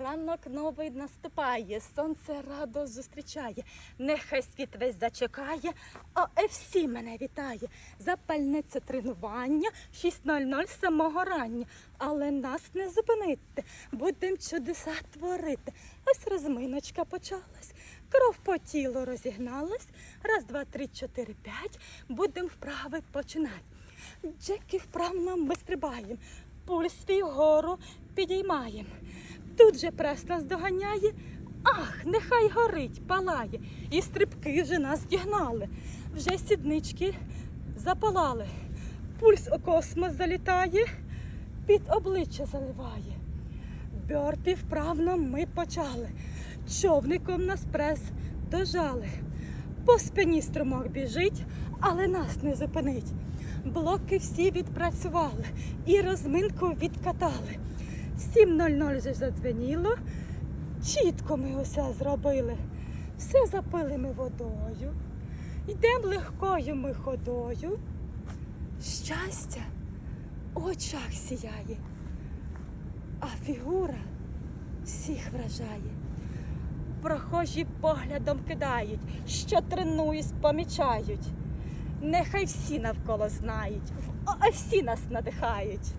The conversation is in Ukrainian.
Ранок новий наступає, сонце радо зустрічає. Нехай світ весь зачекає, ОФС мене вітає. Запальниця тренування 6.00 з самого рання. Але нас не зупинити, будем чудеса творити. Ось розминочка почалась, кров по тілу розігналась. Раз, два, три, чотири, п'ять. Будем вправи починати. Джеки вправно ми стрибаємо, пульс свій вгору підіймаємо. Тут же прес нас доганяє. Ах, нехай горить, палає. І стрибки вже нас дігнали. Вже сіднички запалали. Пульс у космос залітає, під обличчя заливає. Бьорпі вправно ми почали. Човником нас прес дожали. По спині струмок біжить, але нас не зупинить. Блоки всі відпрацювали і розминку відкатали. 7.00 вже задзвеніло. Чітко ми усе зробили. Все запили ми водою. Йдемо легкою ми ходою. Щастя в очах сіяє, а фігура всіх вражає. Прохожі поглядом кидають, що тренуюсь, помічають. Нехай всі навколо знають, а всі нас надихають.